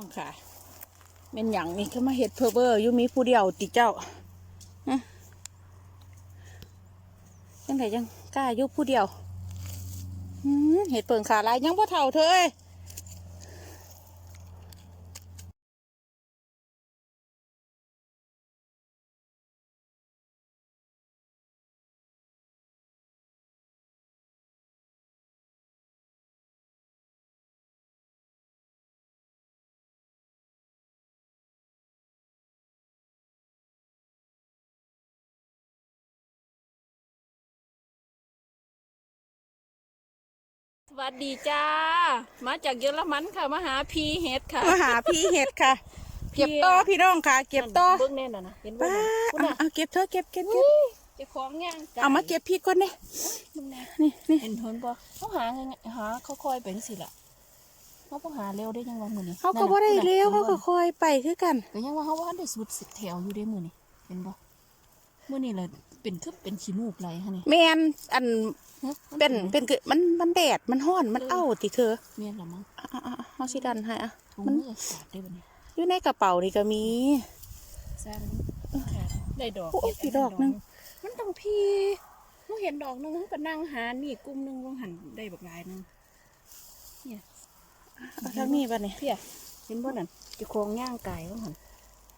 น้องค่ะเป็นอย่างนี้ก็มาเห็ดเพอเบอร์ยุ่มีผู้เดียวติเจ้าฮะยังไงยังกล้ายุ่ผู้เดียวเห็ดเปิงขาลายยังพ่เท่าเธอ วัสดีจ้า มาจากเยอรมันค่ะ มาหาพีเห็ดค่ะ มาหาพีเห็ดค่ะ เก็บต่อพี่น้องค่ะ เก็บต่อเบิ้งแน่นอนนะเห็นเบิ้ป้างคุณเอาน่ะเอาเก็บเธอะเก็บเก็บเก็บเจะของย่างไเอามาเก็บพี่ก่อนเนี่ยมึงแน่นี่นี่เห็นเห็นปะเขาหาไงหาเขาคอยเป็นสิล่ะเขาพอหาเร็วได้ยังว่ามือนี่เขาก็บ่ได้เลี้ยวเขาก็คอยไปคือกันก็ยังว่าเขาว่าได้สุดสิบแถวอยู่ได้มือนี่เห็นปะมือนี่เลย เป็นคือเป็นขี้มูกไรฮะนี่แมนอันฮะมัเป็นเป็นคือมันมันแดดมันห้อนมันเอ้าติเธอเมียนหรอมั้งอะอะอะเอาสิดันให้อะถุงมันมือขาดได้บ่เนี่ยอยู่ในกระเป๋านี่ก็มีซามันขาดได้ดอกโอ้ยเห็ดอกหนึ่งมันต้องพี่เขาเห็นดอกหนึงเขาก็นั่งหานี่กลุ่มหนึงวงหันได้บักหลายหนึงเนี่ยเอาทางนี้ป่ะเนี่ยเพี่ยเห็นบ่นั่นเจะโครงย่างไก่ว่าหัน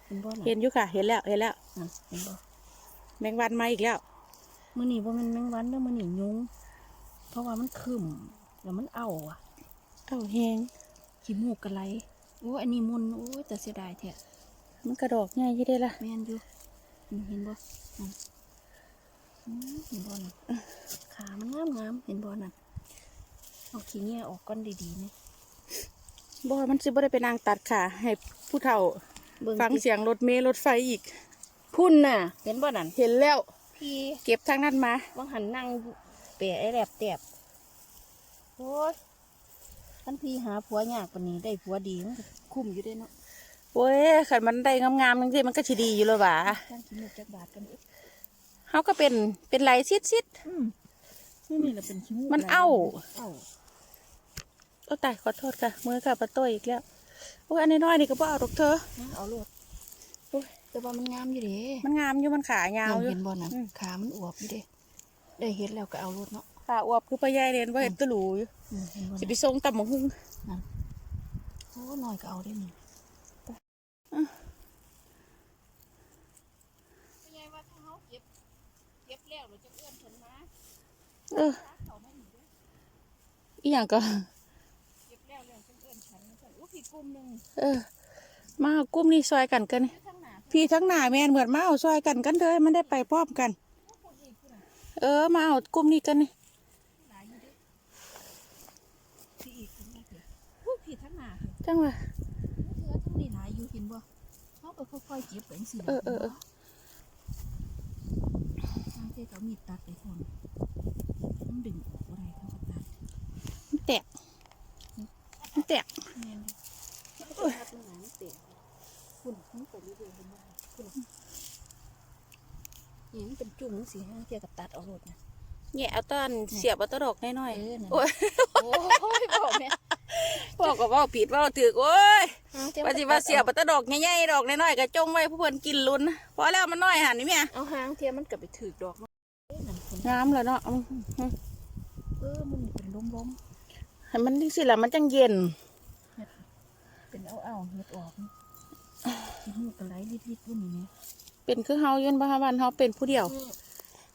เห็นบ่นั่นเห็นอยู่ค่ะ เห็นแล้วเห็นแล้วนั่นเห็นบ่ แมงวันมาอีกแล้วมื้อนี้บ่แม่นแมงวันเด้อมื้อนี้ยุงเพราะว่ามันคึมแล้วมันเอาอะเอ้าแหงขี้มูกกะไหลโอ้อันนี้มุนโอ้ยแต่เสียดายแท้มันกระดอกง่ายยี่ได้ละแม่นอยู่นี่เห็นบ่นั่นอืมเห็นบ่นั่นขามันงามงามๆเห็นบ่นั่นเอาขี้เงี้ยออกก้อนดีๆนี่บ่มันสิบ่ได้ไปนางตัดขาให้ผู้เฒ่าเบิ่งฟังติเสียงรถเมล์รถไฟอีก พุ่นน่ะ เห็นบ่นั่นเห็นแล้ว พี่เก็บทางนั้นมาบางหันนั่งเปะไอ้แหลบแตบโอ้ยท่านพี่หาผัวยากกว่านี้ได้ผัวดีมันก็คุ้มอยู่ได้เนาะโอ้ยขันมันได้งามๆจังซี่มันก็สิดีอยู่แล้วหว่าท่านกินหมกจักบาทกันเด้อเฮาก็เป็นเป็นไหลซิด อืมนี่นี่เราเป็นขี้มูกมันเอ้า เอ้าๆโอ้ตายขอโทษค่ะมือค่ะปะต้อยอีกแล้วโอ้ยอันน้อยๆนี่ก็บ่เอาดอกเธอ นะเอาโลดโอ้ย แต่ว่ามันงามอยู่เด้มันงามอยู่มันขายาวอยู่เห็นบ่นั่นอืมขามันอวบอยู่เด้ได้เห็ดแล้วก็เอาโลดเนาะขาอวบคือปลาใหญ่เรียนว่าเห็นตะหลูอยู่อืมเห็นบ่สินั่นไปส่งตำบักหุ่งโอ้น้อยก็เอาได้นี่เป็นไงว่าถ้าเฮาเก็บเก็บแล้วเราจะเอื้อนเพิ่นมาเอออีหยังก็เก็บแล้วแล้วจังเอื้อนฉันเพิ่นอู้พี่กลุ่มหนึงเออ มาเอากุ้มนี่ซอยกันกันนี่ข้างหน้า พี่ทั้งหน้าแม่นเหมือนมาเอาซอยกันกันเลยมันได้ไปพร้อมกันคนอีกคนน่ะเออมาเอากุ้มนี่กันนี่หลายอยู่เด้พี่อีกคนแรกเลยอู้พี่ทั้งหน้าเถอะจังหวะเธอทั้งนี่หลายอยู่เห็นบ่เขาก็ค่อยๆเก็บไปจังซี่เออเออเออทางที่เขามีดตัดไปคนมันดึงออกบ่ได้เขาก็ตัดมันแตกมันแตก แม่นเด้อตัดมันหนังเตะคุณมันไปเรื่อยๆเห็นบ่คุณ นี่มันเป็นจุ่มจังซี่ฮะเกี่ยวกับตัดเอาโลดนะ แง่เอาต้นเสียบเอาตะดอกน้อยเออนั่น ๆโอ้ยโอ้ยบอกแม่บอกก็บอกผิดว่าถือโอ้ยว่าสิว่าเสียบเอาตะดอกใหญ่ๆดอกน้อยๆก็จงไว้ผู้เพิ่นกินลุ้นพอแล้วมันน้อยหันนี่แม่เอาหางเทียมมันกลับไปถือกดอกเนาะเอ้ยนั่นคนงามแล้วเนาะอืมอืมเออมันเป็นล้มให้มันจังสิล่ะมันจังเย็น ๆเป็นเอาเอาๆเฮ็ดออกนี่ขี้มูกกระไหลลิดๆพุ่นนี่แม่ เป็นคือเฮายืนบ่ฮาวันเฮาเป็นผู้เดียว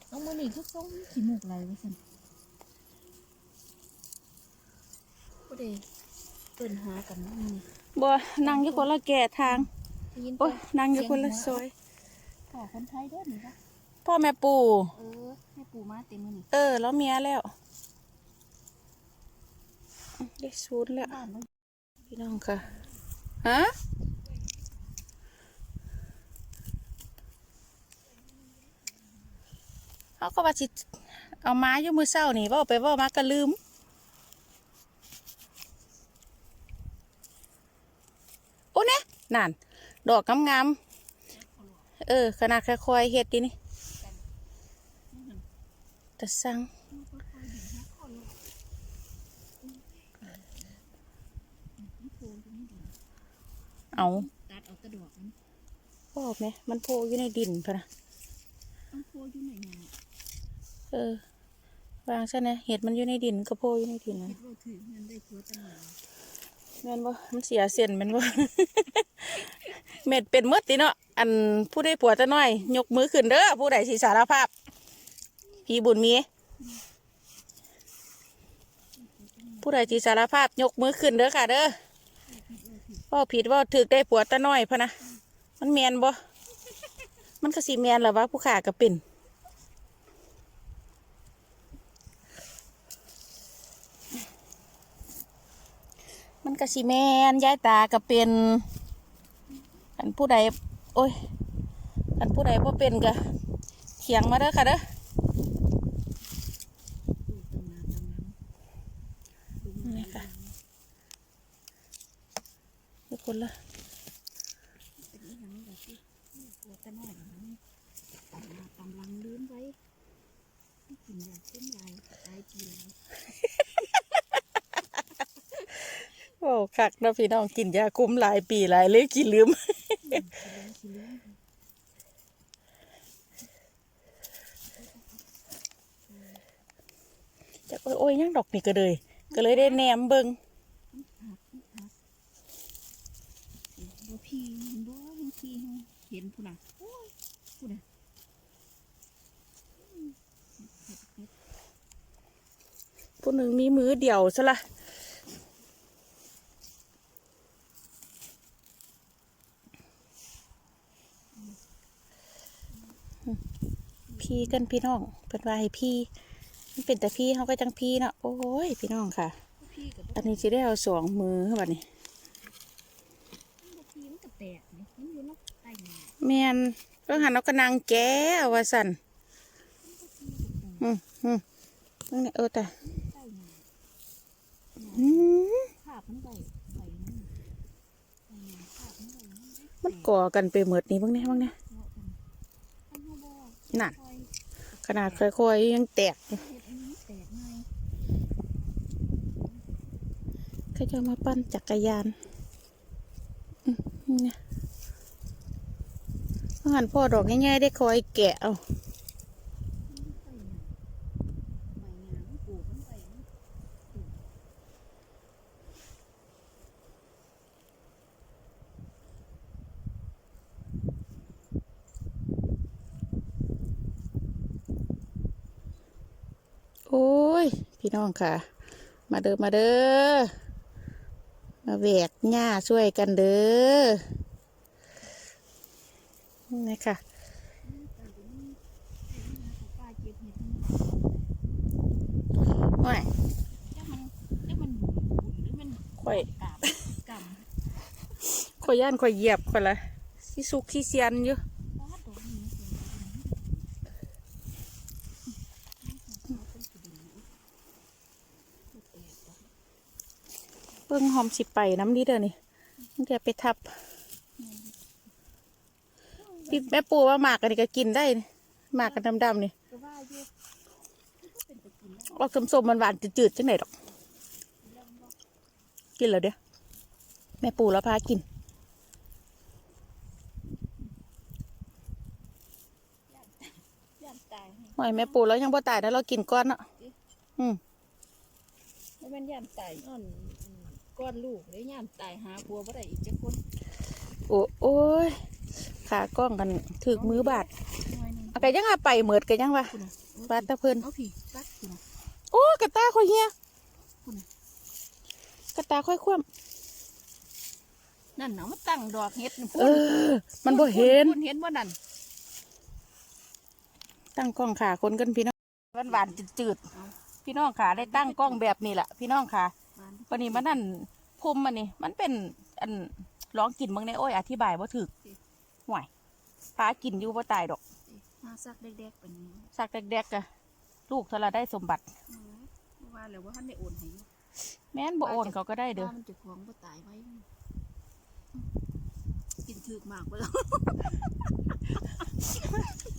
เอามือนี่ทุกทรงขี้มูกไหลไว้ซั่นบ่ได้เอิ้นหากันนะนี่บ่นั่งอยู่คนละแก่ทางได้ยินโอ้ปะยนั่งอยู่คนละซอยพ่อคนไทยเด้อนี่ปะพ่อแม่ปู่เออให้ปู่มาเต็มมือนี่เออ แล้วเมียแล้วได้ซูนย์แล้วบ้านเราพี่น้องค่ะฮะ เขาก็ว่าสิเอามาอยู่มือเศร้านี่เว่าไปเว่ามาก็ลืม โอ้เนี่ยนั่น ดอกงามๆเออ ขนาดค่อยๆเฮ็ดดีนี่แต่สั่งเอาตัดเอาแตะดอกมันพ่อไหมมันโผล่อยู่ในดินพะนะต้องโพอยู่ไหนงา เออ วางซะนะ เห็ดมันอยู่ในดินก็โผล่อยู่ในดินนะคิดว่าถือเงินได้ผัวตะหนาแม่นบ่มันเสียเส้นแม่นบ่เม็ดเป็นหมดติเนาะ อันผู้ได้ผัวจะน้อย ยกมือขึ้นเด้อ ผู้ใดสิสารภาพ พี่บุญมี ผู้ใดสิสารภาพยกมือขึ้นเด้อค่ะเด้อว่าผิดว่าถึกได้ผัวตะน้อยพะนะ มันแมนบ่ มันก็สิแมนหรอวะผู้ขาก็เป็น ก็สิแมนยายตาก็เป็นอันผู้ใดโอ้ยอันผู้ใดบ่เป็นก็เถียงมาเด้อค่ะเด้อ ดูตำนาตำน้ นี่ค่ะทุกคนละำเป็นอีหยังแบบที่ผัวตะน้อยมันตำนาตำลังลืมไว้กินยาเส้นลายตายจีแล้ว โอ้คัก เนาะพี่น้องกินยาคุมหลายปีหลายเลยกินลืมสิลืม จะโอ้ยโอ้ยยังดอกนี่ก็เลย ก็เลยได้แหนมเบิงหักหักบ่พี่เห็นบ่เห็นพี่เห็นผู้น่ะโอ้ยผู้น่ะผู้หนึ่งมีมือเดียวซะละ พี่กันพี่น้องเป็นว่าให้พี่มันเป็นแต่พี่เขาก็จังพี่เนาะโอ้ยพี่น้องค่ะพี่กับอันนี้จะได้เอาสองมือเข้าไปนี่บ่พี่มันก็แตกนี่มันอยู่เนอกใต้หนาแมนเพิ่งหันเอากระนางแก้วว่าสันอืมอืมนั่นนี่เออแต่ใต้หนาอืมภาพมันใบใบนั่นใบหนาภาพมันใบนั่นได้มันก่อกันไปหมดนี่บ้างเนี่ยบ้างเนี่ยเนาะกัน ขนาดค่อยๆยังแตกอยู่เฮ็ดอันนี้แตกง่ายก็จะมาปั้นจักรยานอืมนี่นะหันพ่อดอกง่ายๆได้คอยแกะเอา ใบหนาใบหนามันปลูกมันใบมัน โอ้ย พี่ น้องค่ะ มาเด้อมาเด้อมาแหวกหญ้าช่วยกันเด้อนี่ค่ะแต่เดี๋ยวนี้เดี๋ยวนี้หาป้าเก็บเห็ดมันไม่จักมันจักมันบุญบุญหรือมันค่อยกาบกำค่อยย่านค่อยเหยียบค่อยละที่สุกที่เซียนอยู่ ป้าดอกนี้สวย เบิ่งหอมสิไปน้ำนี้เด้อนี่มันจะไปทับพี่แม่ปูว่าหมากอันนี้ก็กินได้นี่หมากกันดำๆนี่ก็ว่าอยู่ก็เป็นตะกินแล้วออกสมๆมันหวานๆจืดๆจังไหนดอก กินแล้วเด้อแม่ปูแล้วพากินย่านตายให้หอยแม่ปูแล้วยังบ่ตายนะเรากินก้อนเนาะอืม แล้วมันย่านตายอ่อนอืมก้อนลูกแล้วย่านตายหาบัวบ่ได้อีกจักคนโอ้โอ้ยขากล้องกันถึกมือบาดหน่อยหนึงเอาไก่ยังอาไปเหมือดกันยังวะคุณน่ะบาดตะเพิ่นเอาพี่ตักคุณน่ะโอ้กระตาค่อยเฮียคุณน่ะกระตาค่อยคว่นั่นเนาะมันตั้งดอกเห็ดำเออ มันบ่เห็นคุณเห็นบ่นั่นตั้งกล้องขาคนกันพี่น้องหวานหวานๆจืดๆ พี่น้องขาได้ตั้งกล้องแบบนี้แหละพี่น้องขามันวันนี้มันนั่นพุ่มมันนี่มันเป็นอันร้องกินบางในโอ้ยอธิบายว่าถึกห่วยพากินอยู่ว่าตายดอกมาซักเด็กๆเป็นนี้สักแดกๆกะลูกเธอละได้สมบัติเออว่าแล้วว่าท่านได้โอนให้อยู่แม่นบ่โอนเขาก็ได้เด้อว่ามันจะควงบ่ตายไว้กินถึกมากไปแล้ว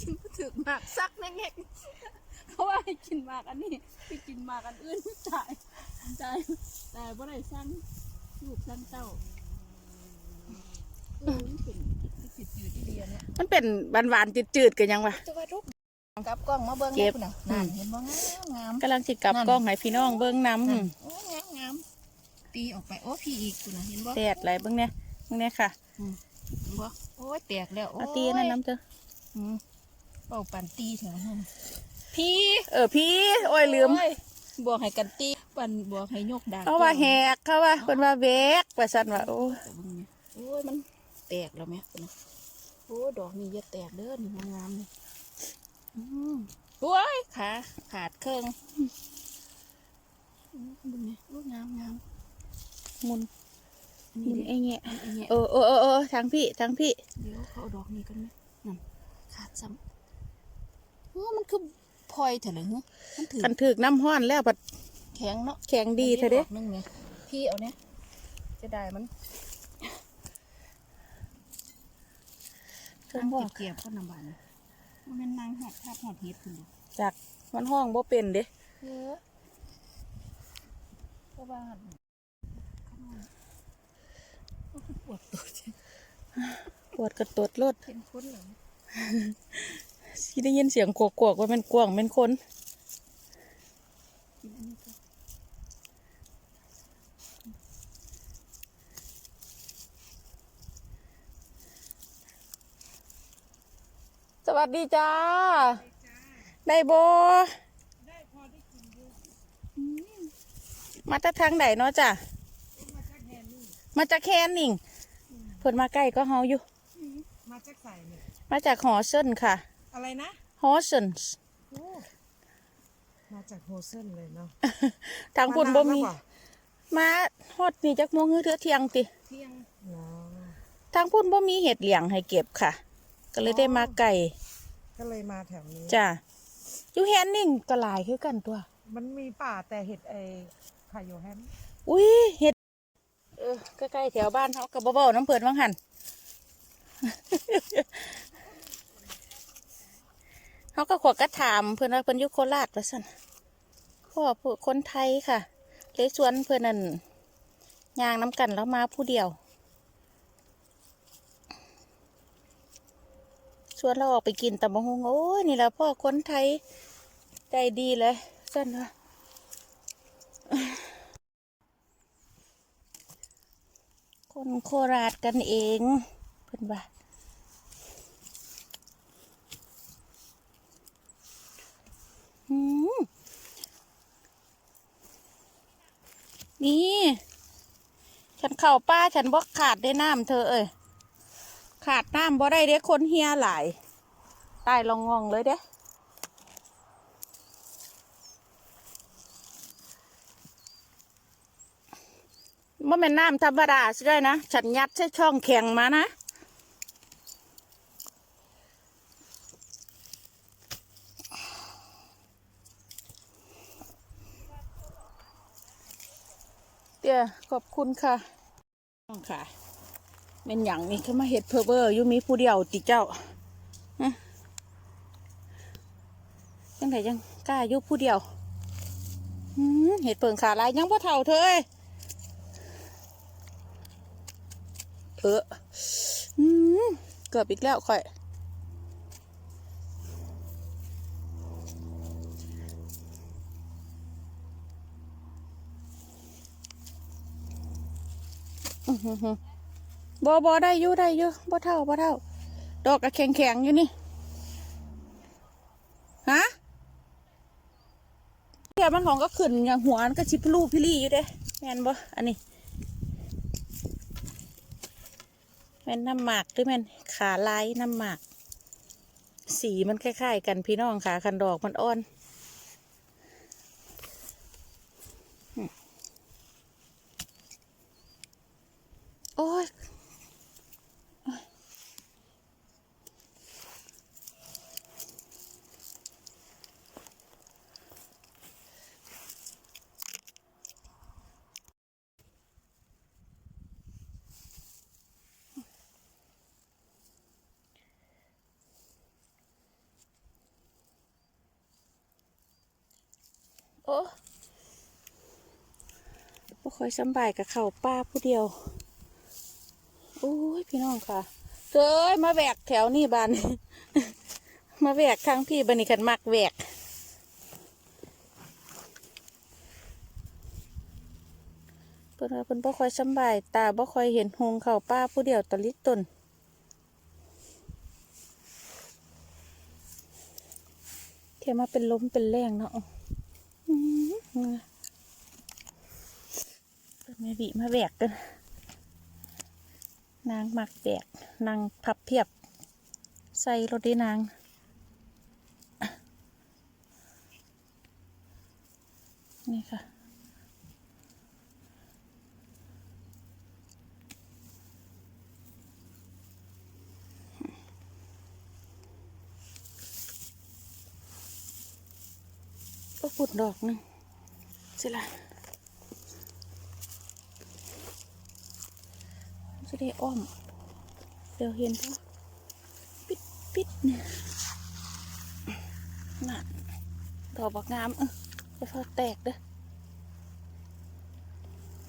กินบ่ถึกมากซักแง่ๆ เพราะว่าให้กินมากอันนี้ไปกินมากอันอื่นตายตายแต่บ่ได้สั่งลูกสั่งเต้ามันเป็นหวานๆจืดๆกันยังวะจะว่าทุกกลับกล้องมาเบิ่งเก็บได้พุ่นน่ะนั่นเห็นบ่งามงามกำลังสิกลับกล้องให้พี่น้องเบิ้งน้นั่นโอ้งามงามตีออกไปโอ้พี่อีกพุ่นน่ะเห็นบ่ำแดดไหลเบิ้งเนี่ยเบิ้งเนี่ยค่ะเห็นบ่โอ้ยแตกแล้วโอ้เอายตีนั่นน้ำเถอะอืมเป่าปันตีเถอะนั่น พี่เออพี่โอ้ยลืมโอ้ยบอกให้กันตีปันบอกให้ยกดากเขาว่าแหกเขาว่าคนว่าแวกว่าสันว่าโอ้ยแต่เบิ่งเนี่ยโอ้ยมันแตกแล้วแม่พุ่นน่ะโอ้ดอกนี้อย่าแตกเด้อนี่งามๆนี่อืมโอ้ยขาขาดเครื่องอืมเบิ่งเนี่ยโอ้ยงามงามหมุนอันหมุนี้นเด้ไอ้เงี้ยอันนี้เออเออเออเออทางพี่ทางพี่เดี๋ยวเขาเอาดอกนี้กันไหมนั่นขาดซ้ำเออมันคือ พลอยเถอะเหรอฮะมันถือกันถึกน้ำห้อนแล้วบัดแข็งเนาะแข็งดีเธอเด้ดกนึงไงพี่เอาเนี่ยจะได้มันเพิ่ทานงบอกเก็บๆก็นำบานมันเป็นนางหอดทาบหอดเฮ็ดคุณดูจากมันห้องบ่เป็นเด้เออก็บ้านก็คือปวดตัวจังปวดกระตดรถเป็นคนเหรอ สิได้ยินเสียงกวกๆว่ามันกวางเป็นคนกินอันนี้ก็สวัสดีจ้า ได้โบมาจากทางไหนเนาะจ้ะมาจากแคนนิงเพิ่นมาใกล้ก็เฮาอยู่ มาจากใส่เนี่ยมาจากหอเซินค่ะ อะไรนะหอเซินโอ้มาจากโฮเซนเลยเนาะทางพุ่นบ่มีาาแล้วกว่ามาฮอดนี่จักโมงคือเทื่อเที่ยงติเที่ยงเนาะทางพุ่นบ่มีเห็ดเหลียงให้เก็บค่ะ ก็เลยได้มาไก่ก็เลยมาแถวนี้ จ้ะอยู่แฮนนิ่งก็หลายคือกันตัว มันมีป่าแต่เห็ดไอคาโยแฮมอุ้ยเห็ดเออใกล้ๆแถวบ้านเขากับบ่เบาน้ำเปิดวังหัน เขาก็ขวกกระถามเพื่อนว่าเพื่อนยุโคราชว่าสั่นพ่อผู้คนไทยค่ะเลยชวนเพื่อนนั่นยางน้ำกันแล้วมาผู้เดียวชวนเราออกไปกินตำบักฮงโอ้ยนี่แหละพ่อคนไทยใจดีเลยสั่นว่าคนโคราชกันเองเพิ่อนว่าอืม นี่ ฉันเข่าป้าฉันบอขาดได้น้ำเธอเอ้ยขาดน้ำบ่ได้เด้คนเฮียหลายตายลองงองเลยเด้ว่าเป็นน้ำธรรมดาใช่ได้นะ ฉันยัดใช้ช่องแข็งมานะ ยขอบคุณค่ะน้องค่ะเป็นอย่างนี้คือมาเห็ดเพอเบอร์อยู่มีผู้เดียวติเจ้าฮะยังไงยังกล้าอยู่ผู้เดียวเห็ดเปิงขาลายยังพ่เท่าเธอเอ้ยเออเกือบอีกแล้วค่อย อื้อหือหือ บอบอได้อยู่ได้อยู่บ่เท่าบ่เท่า ดอกกระแข็งแข็งอยู่นี่ ฮะเดี๋ยวมันของก็ขึ้นอย่างหัวมันก็ชิพลูพิลี่อยู่เด้แมนบ่อันนี้แมนน้ำหมากหรือแมนขาลายน้ำหมาก สีมันคล้ายๆ กันพี่น้องขาคันดอกมันอ่อน ค่อยสำบายกับเข่าป้าผู้เดียวโอ้ยพี่น้องค่ะเกยมาแหวกแถวนี่บานมาแหวกทางพี่บันนี่ขันมักแหวกเพิ่นว่าเพิ่นบ่ค่อยสำบายตาบ่ค่อยเห็นหงเข้าป้าผู้เดียวตะลิดตนเที่ยมาเป็นล้มเป็นแรงเนาะ แม่บีมาแหวกกัน นางหมักแดกนางพับเพียบ ใส่รถด้นาง นี่ค่ะก็ปุดดอกนึงสิละจะ ได้อ้อม เดี๋ยวเห็นปะปิดปิดเนี่ยน่ะดอกบักงามเออจะพอแตกเด้อ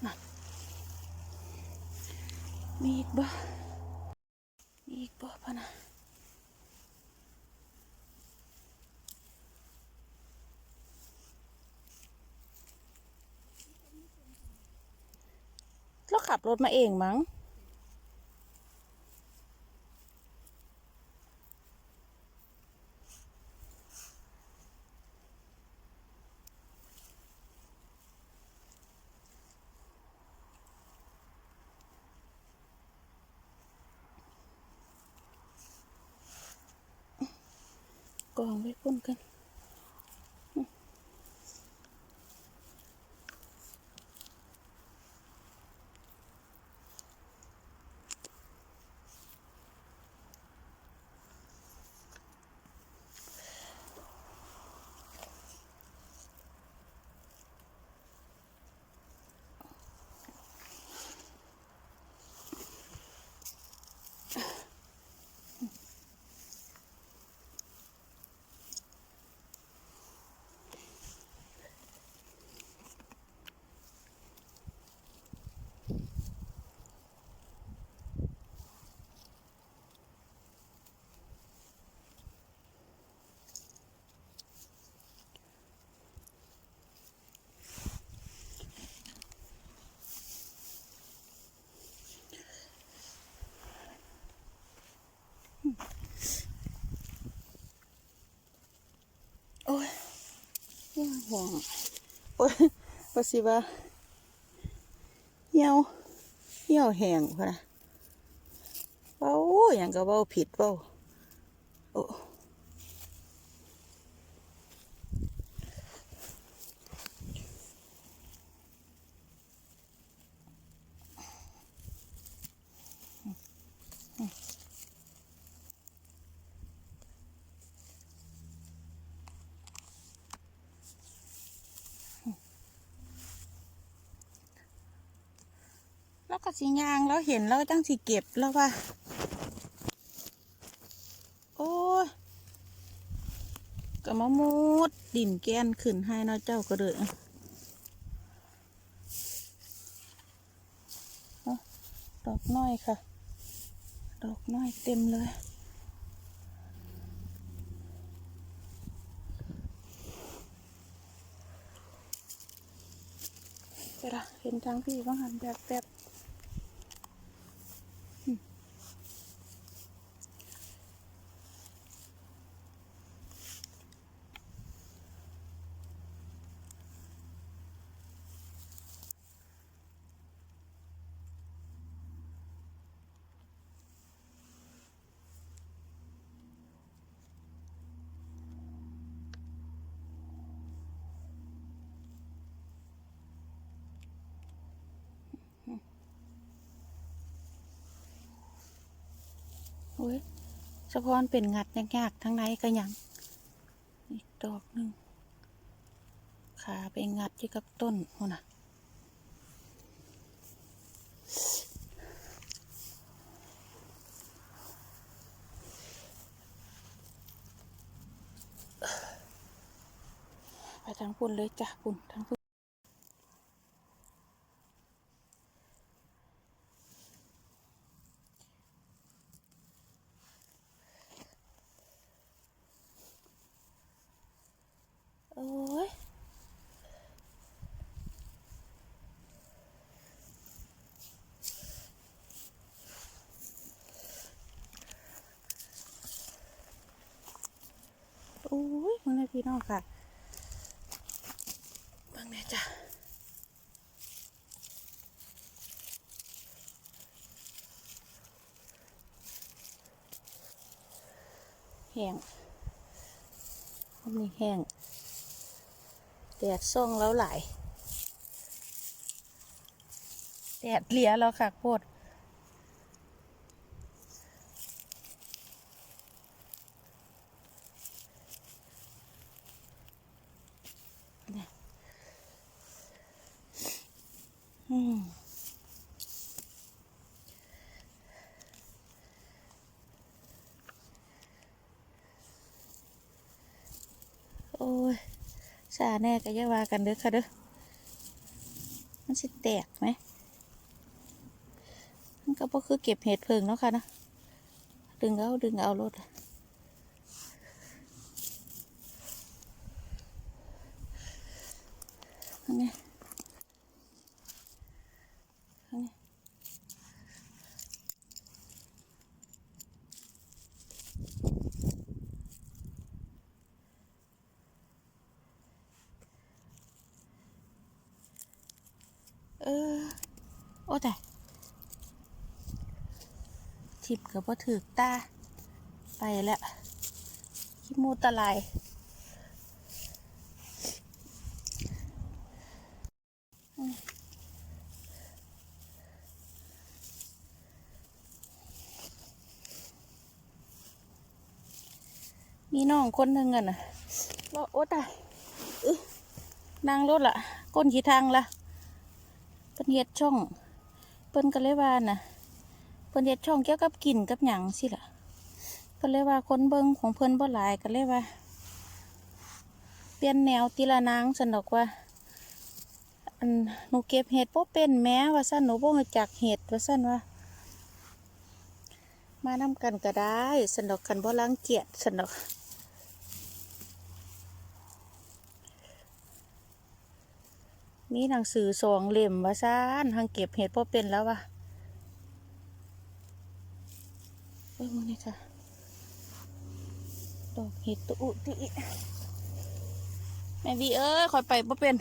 น่ะมีอีกบ่มีอีกบ่พะนะแล้วขับรถมาเองมั้ง กอ ห่วงโอ้ยว่าสิว่าเหี่ยวเหี่ยวแห้งพะนะเบ้าอย่างก็เบ้าผิดเบ้า สิยางแล้วเห็นแล้วก็จังสิเก็บแล้วว่า โอ้ยก็มามุดดินแกนขึ้นให้เนาะเจ้าก็เด้อดอกน้อยค่ะ ดอกน้อยเต็มเลยเวลาเห็นทางพี่บ้างหันแบบแบบ สะพอนเป็นงัดยากๆทั้งในก็ยังอีกดอกหนึ่งขาไปงัดที่กับต้นหัวน่ะไปทางปุ่นเลยจ้ะปุ่นทางปุ่น เบิ่งได้พี่น้องค่ะเบิ่งได้จ้ะ ห้งมันมีแห้งแดดส่องแล้วหลายแดดเลียแล้วค่ะโคตร อืมโอ้ยสา แน่ก็อย่าว่ากันเด้อค่ะเด้อมันสิแตกไหมมันก็บ่คือเก็บเห็ดเพิงเนาะค่ะนะดึงเอาดึงเอารถอันนี้อันนี้เออ โอ้แต่ทิบกับว่าถือตา ไปแล้วขี้มูตะลายมีน้องคนหนึ่งอะนะว่าโอ้ตายนั่งรถละก้นขีทางละเพิ่นเฮ็ดช่อง เพิ่นก็เลยว่าน่ะเพิ่นเฮ็ดช่องเกี่ยวกับกินกับหยังสิล่ะเพิ่นเลยว่าคนเบิ่งของเพิ่นบ่หลายก็เลยว่า เปลี่ยนแนวทีละนางซั่นดอกว่าอันหนูเก็บเห็ดบ่เป็นแม้ว่าซั่นหนูบ่รู้จักเห็ดว่าซั่นว่า มานํกันก็ได้ซั่นดอกคันบ่รังเกียจซั่นดอก มีหนังสือสองเล่มว่าซ่านทางเก็บเห็ดพอเป็นแล้ววะเอ้ยมึงนี่จ้ะดอกเห็ดตุอุติแม่วีเอ้ยคอยไปพอเป็น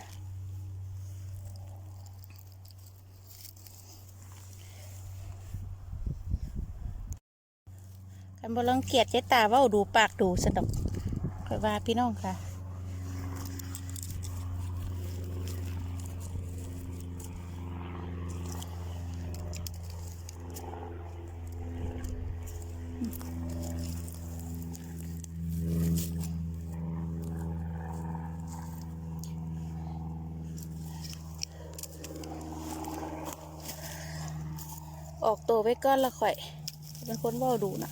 กันบลังเกียจเจ๊ตาว่าดูปากดูสนดอกคอยว่าพี่น้องค่ะ ออกตัวไว้ก่อนละข่อย เป็นคนว่าดูนะ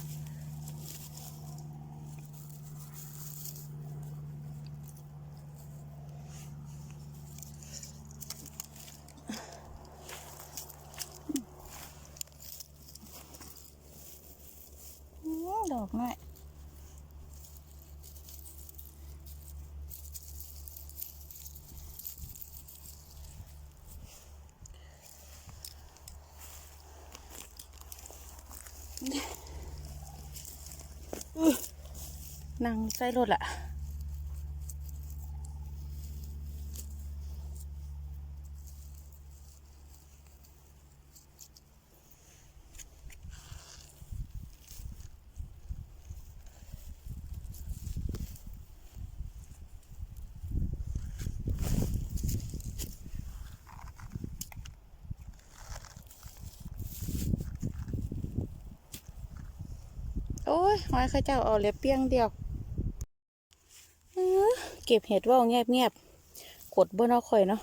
อื้อดอกน้อยนั่ง ใส่รถละโอ้ยหอยข้าเจ้าเอาเล็บเปี้ยงเดียว เก็บเห็ดว่าวเงียบเงียบกดบนเอาข่อยเนาะ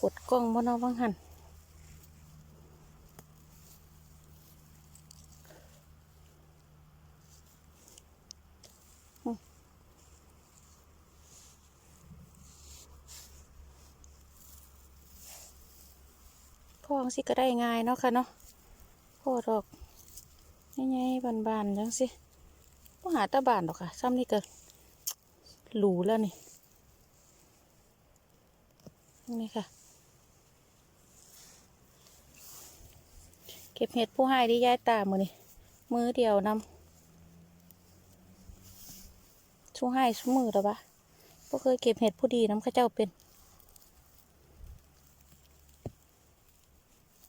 กดกล้องบนเอาบ้างหันพ่อสิก็ได้ง่ายเนาะค่ะเนาะพ่อดอกง่ายๆบานๆจังสิ่หาตาบานดอกค่ะ ซ้ำนี่ก็หรูแล้วนี่ นี่ค่ะ เก็บเห็ดผู้ให้ดีย้ายตามือนี่มือเดียวนำชูให้ชูมือหรอปะบ่เคยเก็บเห็ดผู้ดีน้ำข้าเจ้าเป็น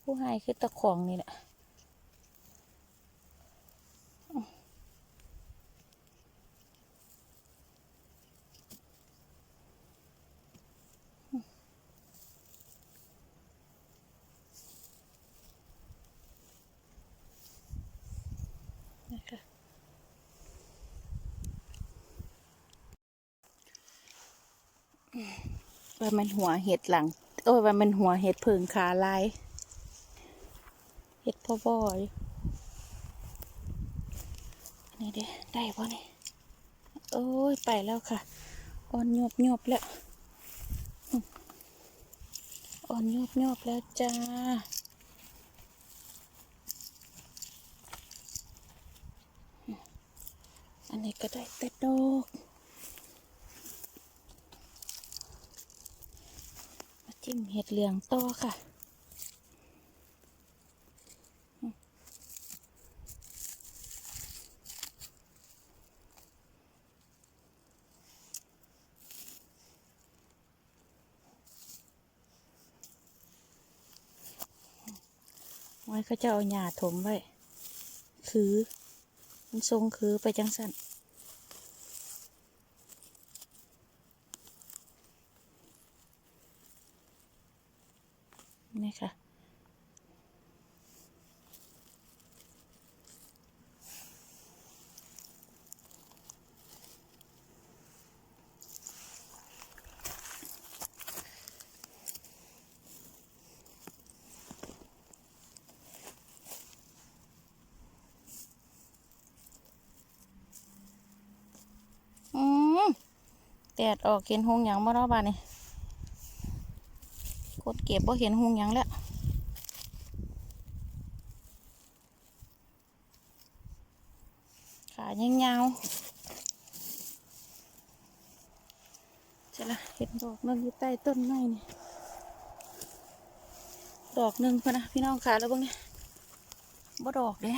ผู้ให้คือตะของนี่แหละ ว่ามันหัวเห็ดหลังโอ้ยว่ามันหัวเห็ดเพิงขาลายเห็ดพ่อบ่อยอันนี้เด้ได้ป่ะนี่โอ้ยไปแล้วค่ะอ่อนโยบโยบแล้วอ่อนโยบโยบแล้วจ้าอันนี้ก็ได้แต่ดอกมา จิ้มเห็ดเหลืองต่อค่ะ ไว้เขาจะเอาหญ้าถมไว้ คือ มันทรงคือไปจังสันนี่ค่ะ อืม แดดออกเห็นหงหยังบ่เนาะบ้านนี่กดเก็บบ่เห็นหงหยังแล้วขายังยาวๆจะละเห็นดอกหนึงอยู่ใต้ต้นไม้นี่ดอกหนึ่งพะนะพี่น้องขาแล้วบ้างเนี่ยบ่ดอกเด้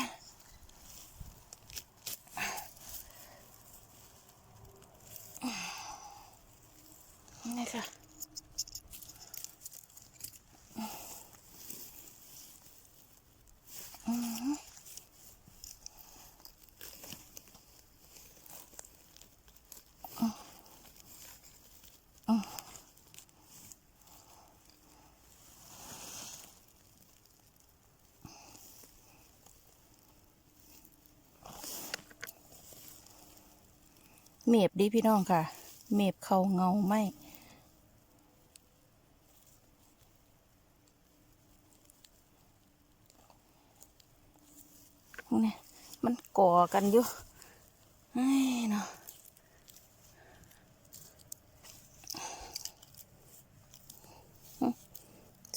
เมบดีพี่น้องค่ะ เมบเขาเงาไหมนี่มันก่อกันอยู่ไอ้เนาะ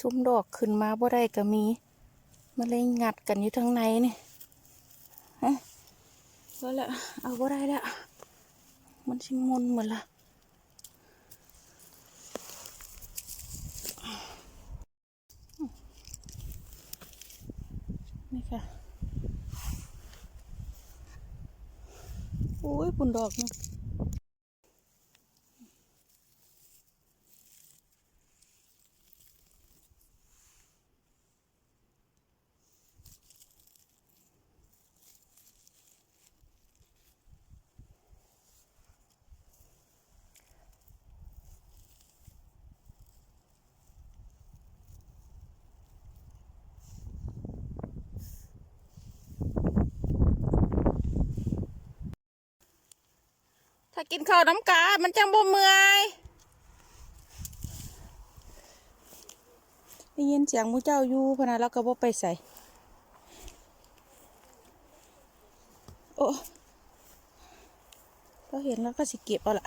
ซุ้มดอกขึ้นมาบ่ได้ก็มี มันเลยงัดกันอยู่ทั้งในนี่ฮะก็แล้วเอาบ่ได้แล้ว มันชิมุนหมดละนี่ค่ะ โอ้ยปุ่นดอกเนาะ กินข้าวน้ำกา มันจังบ่เมื่อยได้ยินเสียงมูเจ้าอยู่พนะแล้วก็บ่ไปใส่ โอ้เราเห็นแล้วก็สิเก็บเอาละ